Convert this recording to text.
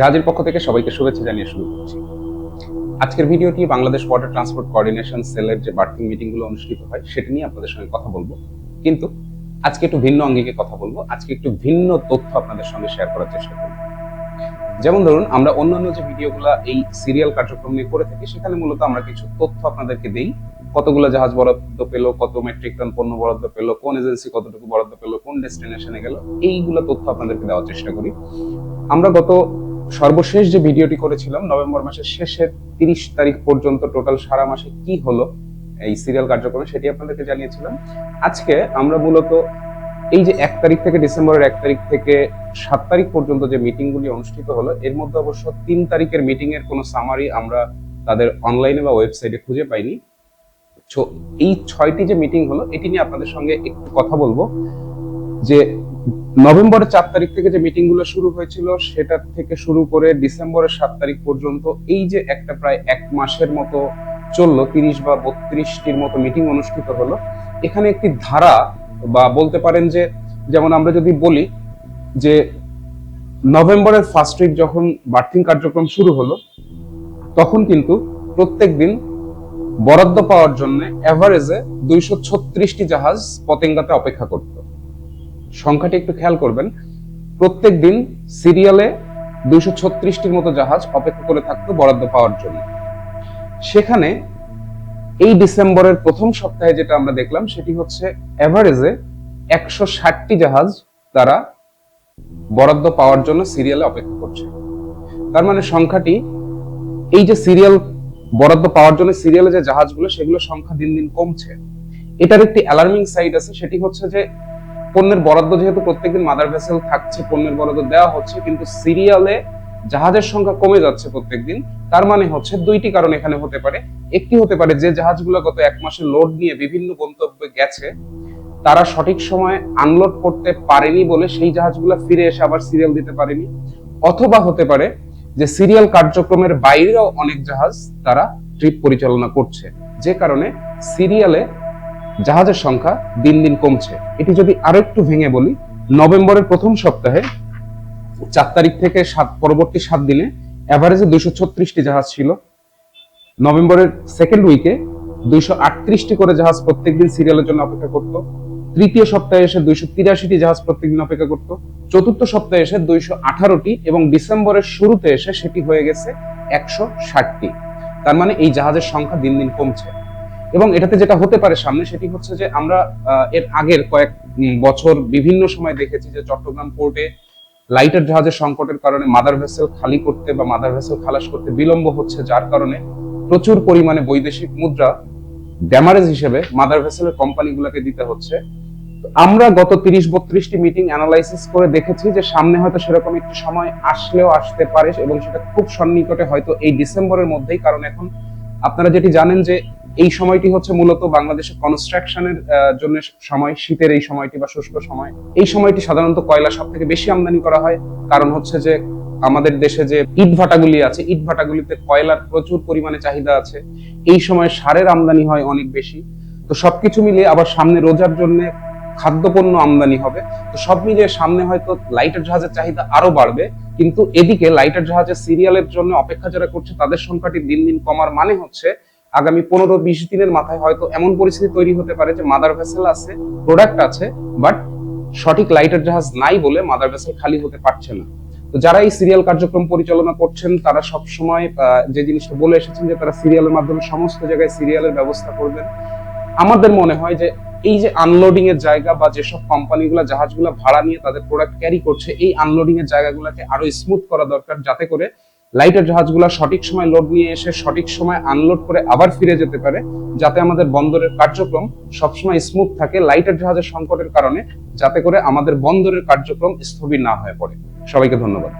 জাহাজের পক্ষ থেকে সবাইকে শুভেচ্ছা জানিয়ে শুরু করছি। আজকের ভিডিওটি বাংলাদেশ ওয়াটার ট্রান্সপোর্ট কোঅর্ডিনেশন সেলের যে বার্থিং মিটিংগুলো অনুষ্ঠিত হয়, সেটা নিয়ে আপনাদের সঙ্গে কথা বলব। কিন্তু আজকে একটু ভিন্ন অঙ্গিকে কথা বলব। আজকে একটু ভিন্ন তথ্য আপনাদের সঙ্গে শেয়ার করার চেষ্টা করব। যেমন ধরুন, আমরা অন্যান্য যে ভিডিওগুলো এই সিরিয়াল কার্যক্রম নিয়ে করে থাকি, সেখানে মূলত আমরা কিছু তথ্য আপনাদেরকে দেই। কতগুলো জাহাজ বরাদ্দ পেল, কত মেট্রিক টন পণ্য বরাদ্দ পেল, কোন এজেন্সি কতটুকু বরাদ্দ পেল, কোন ডেস্টিনেশনে গেল, এইগুলো তথ্য আপনাদেরকে দেওয়ার চেষ্টা করি। আমরা গত সর্বশেষ যে ভিডিওটি করেছিলাম নভেম্বর মাসের শেষের তিরিশ তারিখ পর্যন্ত টোটাল সারা মাসে কি হলো এই সিরিয়াল কার্যক্রমে সেটি আপনাদেরকে জানিয়েছিলাম। আজকে আমরা মূলত এই যে এক তারিখ থেকে ডিসেম্বরের এক তারিখ থেকে সাত তারিখ পর্যন্ত যে মিটিংগুলি অনুষ্ঠিত হলো, এর মধ্যে অবশ্য তিন তারিখের মিটিং এর কোনো সামারি আমরা তাদের অনলাইনে বা ওয়েবসাইটে খুঁজে পাইনি। এই ছয়টি যে মিটিং হলো, এটি নিয়ে আপনাদের সঙ্গে একটু কথা বলব যে নভেম্বরের চার তারিখ থেকে যে মিটিংগুলো শুরু হয়েছিল, সেটা থেকে শুরু করে ডিসেম্বরের সাত তারিখ পর্যন্ত এই যে একটা প্রায় এক মাসের মতো চলল, তিরিশ বা বত্রিশটির মতো মিটিং অনুষ্ঠিত হলো। এখানে একটি ধারা বা বলতে পারেন যে, যেমন আমরা যদি বলি যে নভেম্বরের ফার্স্ট উইক যখন বার্থিং কার্যক্রম শুরু হলো, তখন কিন্তু প্রত্যেক দিন বরাদ্দ পাওয়ার জন্য এভারেজে দুইশো ছত্রিশটি জাহাজ পতেঙ্গাতে অপেক্ষা করত। সংখ্যাটি একটু খেয়াল করবেন। প্রত্যেক দিন সিরিয়ালে দুইশো ছত্রিশটির মতো জাহাজ অপেক্ষা করে থাকতো বরাদ্দ পাওয়ার জন্য। সেখানে এই ডিসেম্বরের প্রথম সপ্তাহে যেটা আমরা দেখলাম, সেটি হচ্ছে এভারেজে একশো ষাটটি জাহাজ তারা বরাদ্দ পাওয়ার জন্য সিরিয়ালে অপেক্ষা করছে। তার মানে সংখ্যাটি, এই যে সিরিয়াল বরাদ্দ পাওয়ার জন্য সিরিয়ালে যে জাহাজগুলো সেগুলো সংখ্যা দিন দিন কমছে। এটার একটি অ্যালার্মিং সাইড আছে, সেটি হচ্ছে যে পণ্যের বরাদ্দ যেহেতু প্রত্যেকদিন মাদার ভেসেল থাকছে, পণ্যের বরাদ্দ দেওয়া হচ্ছে, কিন্তু সিরিয়ালে জাহাজের সংখ্যা কমে যাচ্ছে প্রত্যেকদিন। তার মানে হচ্ছে দুইটি কারণ এখানে হতে পারে। একটি হতে পারে যে জাহাজগুলো গত এক মাসে লোড নিয়ে বিভিন্ন গন্তব্যে গেছে, তারা সঠিক সময়ে আনলোড করতে পারেনি বলে সেই জাহাজগুলো ফিরে এসে আবার সিরিয়াল দিতে পারেনি। অথবা হতে পারে যে সিরিয়াল কার্যক্রমের বাইরেও অনেক জাহাজ তারা ট্রিপ পরিচালনা করছে। যে কারণে সিরিয়ালে জাহাজের সংখ্যা দিন দিন কমছে। এটি যদি আরও একটু ভেঙে বলি, নভেম্বরের প্রথম সপ্তাহে চার তারিখ থেকে সাত, পরবর্তী সাত দিনে অ্যাভারেজে দুইশো ছত্রিশটি জাহাজ ছিল। নভেম্বরের সেকেন্ড উইকে দুইশো আটত্রিশটি করে জাহাজ প্রত্যেকদিন সিরিয়ালের জন্য অপেক্ষা করত। তৃতীয় সপ্তাহে এসে দুইশো তিরাশিটি জাহাজ প্রত্যেকদিন অপেক্ষা করত। চতুর্থ সপ্তাহে এসে দুইশো আঠারোটি এবং ডিসেম্বরের শুরুতে এসে সেটি হয়ে গেছে একশো ষাটটি। তার মানে এই জাহাজের সংখ্যা দিন দিন কমছে। এবং এটাতে যেটা হতে পারে সামনে সেটি হচ্ছে যে আমরা এর আগের কয়েক বছর বিভিন্ন সময় দেখেছি যে চট্টগ্রাম পোর্টে লাইটার জাহাজের সংকটের কারণে মাদার ভেসেল খালি করতে বা মাদার ভেসেল খালাস করতে বিলম্ব হচ্ছে, যার কারণে প্রচুর পরিমাণে বৈদেশিক মুদ্রা ড্যামারেজ হিসেবে মাদার ভেসেলের কোম্পানিগুলোকে দিতে হচ্ছে। আমরা গত তিরিশ বত্রিশটি মিটিং অ্যানালাইসিস করে দেখেছি যে সামনে হয়তো সেরকম একটি সময় আসলেও আসতে পারে এবং সেটা খুব সন্নিকটে হয়তো এই ডিসেম্বরের মধ্যেই, কারণ এখন আপনারা যেটি জানেন যে এই সময়টি হচ্ছে মূলত বাংলাদেশের কনস্ট্রাকশনের জন্য সময়, শীতের এই সময়টি বা শুষ্ক সময়। এই সময়টি সাধারণত কয়লা সব থেকে বেশি আমদানি করা হয়। কারণ হচ্ছে যে আমাদের দেশে যে ইট ভাটাগুলি আছে, ইট ভাটাগুলিতে কয়লার প্রচুর পরিমাণে চাহিদা আছে। এই সময় সারের আমদানি হয় অনেক বেশি। তো সবকিছু মিলিয়ে আবার সামনে রোজার জন্য খাদ্যপণ্য আমদানি হবে। তো সব মিলিয়ে সামনে হয়তো লাইটার জাহাজের চাহিদা আরও বাড়বে। কিন্তু এদিকে লাইটার জাহাজের সিরিয়ালের জন্য অপেক্ষা যারা করছে, তাদের সংখ্যাটি দিন দিন কমার মানে হচ্ছে আগামী পনেরো বিশ দিনের মাথায় হয়তো এমন পরিস্থিতি তৈরি হতে পারে যে মাদার ভেসেল আছে প্রোডাক্ট আছে বাট সঠিক লাইটার জাহাজ নাই বলে মাদার ভেসেল খালি হতে পারছে না। তো যারা এই সিরিয়াল কার্যক্রম পরিচালনা করছেন, তারা সব সময় যে জিনিসটা বলে এসেছেন যে তারা সিরিয়ালের মাধ্যমে সমস্ত জায়গায় সিরিয়ালের ব্যবস্থা করবেন। আমাদের মনে হয় যে এই যে আনলোডিং এর জায়গা বা যেসব কোম্পানিগুলো জাহাজগুলো ভাড়া নিয়ে তাদের প্রোডাক্ট ক্যারি করছে, এই আনলোডিং এর জায়গাগুলোকে আরও স্মুথ করা দরকার, যাতে করে লাইটার জাহাজগুলো সঠিক সময় লোড নিয়ে এসে সঠিক সময় আনলোড করে আবার ফিরে যেতে পারে, যাতে আমাদের বন্দরের কার্যক্রম সবসময় স্মুথ থাকে লাইটের জাহাজের সংকটের কারণে, যাতে করে আমাদের বন্দরের কার্যক্রম স্থবির না হয়ে পড়ে। সবাইকে ধন্যবাদ।